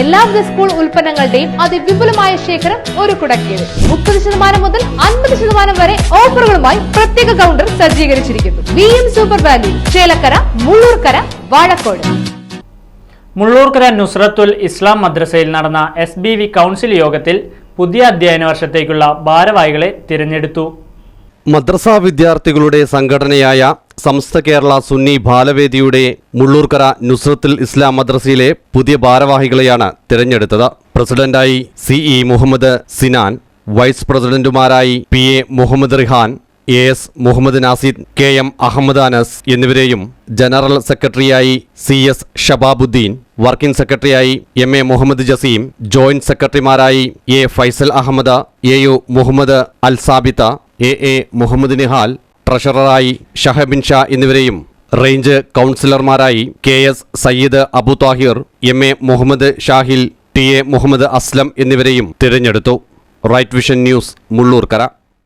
എല്ലാവിധ സ്കൂൾ ഉൽപ്പന്നങ്ങളുടെയും അതിവിപുലമായ ശേഖരം ഒരു കുടക്കീഴിൽ. മുപ്പത് ശതമാനം മുതൽ അൻപത് ശതമാനം വരെ ഓഫറുകളുമായി പ്രത്യേക കൗണ്ടർ സജ്ജീകരിച്ചിരിക്കുന്നു. V M super value Chelakkara Mullurkara Vazhakkode. Mullurkara Nusrathul Islam മദ്രസയിൽ നടന്ന എസ് ബി വി കൗൺസിൽ യോഗത്തിൽ പുതിയ അധ്യയന വർഷത്തേക്കുള്ള ഭാരവാഹികളെ തിരഞ്ഞെടുത്തു. മദ്രസ വിദ്യാർത്ഥികളുടെ സംഘടനയായ സമസ്ത കേരള സുന്നി ബാലവേദിയുടെ മുള്ളൂർക്കര നുസ്രത്തുൽ ഇസ്ലാം മദ്രസയിലെ പുതിയ ഭാരവാഹികളെയാണ് തിരഞ്ഞെടുത്തത്. പ്രസിഡന്റായി C E Muhammad Sinan vice പ്രസിഡന്റുമാരായി P A Muhammad Rihan A S Muhammad Nasid K M Ahmed Anas എന്നിവരെയും ജനറൽ സെക്രട്ടറിയായി സി എസ് ഷബാബുദ്ദീൻ വർക്കിംഗ് സെക്രട്ടറിയായി M A Muhammad Jaseem joint സെക്രട്ടറിമാരായി A Faisal Ahmed A U Muhammad Al Sabitha A A Muhammad Nihal ട്രഷററായി ഷഹബിൻ Shah എന്നിവരെയും range കൗൺസിലർമാരായി K S Sayyid Abu Thahir M A Muhammad Shahil T A Muhammad Aslam എന്നിവരെയും തിരഞ്ഞെടുത്തു. Right vision news Mullurkara.